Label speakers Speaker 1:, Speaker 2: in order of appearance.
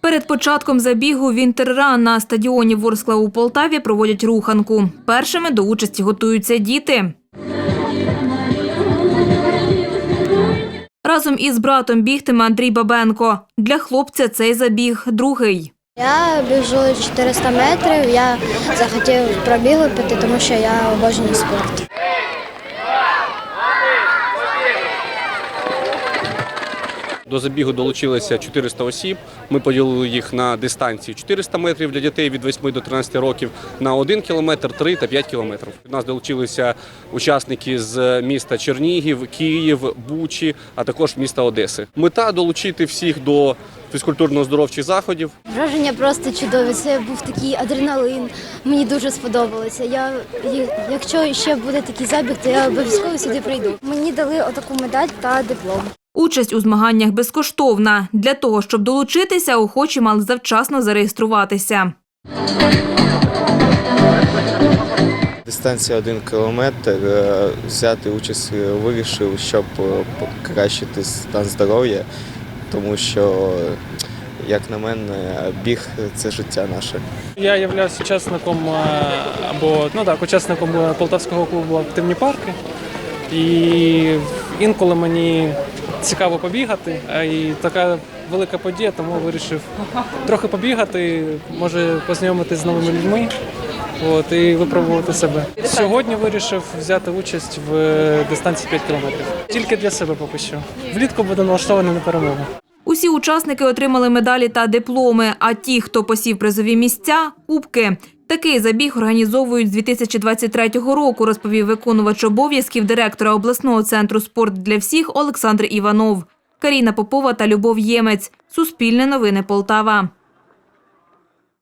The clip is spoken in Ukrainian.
Speaker 1: Перед початком забігу Вінтерран на стадіоні Ворскла у Полтаві проводять руханку. Першими до участі готуються діти. Разом із братом бігтиме Андрій Бабенко. Для хлопця цей забіг другий.
Speaker 2: Я біжу 400 метрів. Я захотів пробігу піти, тому що я обожнюю спорт.
Speaker 3: До забігу долучилися 400 осіб. Ми поділили їх на дистанції 400 метрів для дітей від 8 до 13 років, на 1 кілометр, 3 та 5 кілометрів. У нас долучилися учасники з міста Чернігів, Київ, Бучі, а також міста Одеси. Мета долучити всіх до фізкультурно-здоровчих заходів.
Speaker 2: Враження просто чудові. Це був такий адреналин. Мені дуже сподобалося. Я, якщо ще буде такий забіг, то я обов'язково сюди прийду. Мені дали отаку медаль та диплом.
Speaker 1: Участь у змаганнях безкоштовна. Для того, щоб долучитися, охочі мали завчасно зареєструватися.
Speaker 4: Дистанція один кілометр. Е, Взяти участь е, вирішив, щоб е, покращити стан здоров'я, тому що, як на мене, біг це життя наше.
Speaker 5: Я являюсь учасником або ну так, учасником полтавського клубу Активні парки. І інколи мені цікаво побігати, а і така велика подія, тому вирішив трохи побігати, може познайомитись з новими людьми. От, і випробувати себе. Сьогодні вирішив взяти участь в е, дистанції 5 кілометрів. Тільки для себе поки що. Влітку буду налаштований на перемогу.
Speaker 1: Усі учасники отримали медалі та дипломи, а ті, хто посів призові місця – кубки. Такий забіг організовують з 2023 року, розповів виконувач обов'язків директора обласного центру «Спорт для всіх» Олександр Іванов. Каріна Попова та Любов Ємець. Суспільне новини Полтава.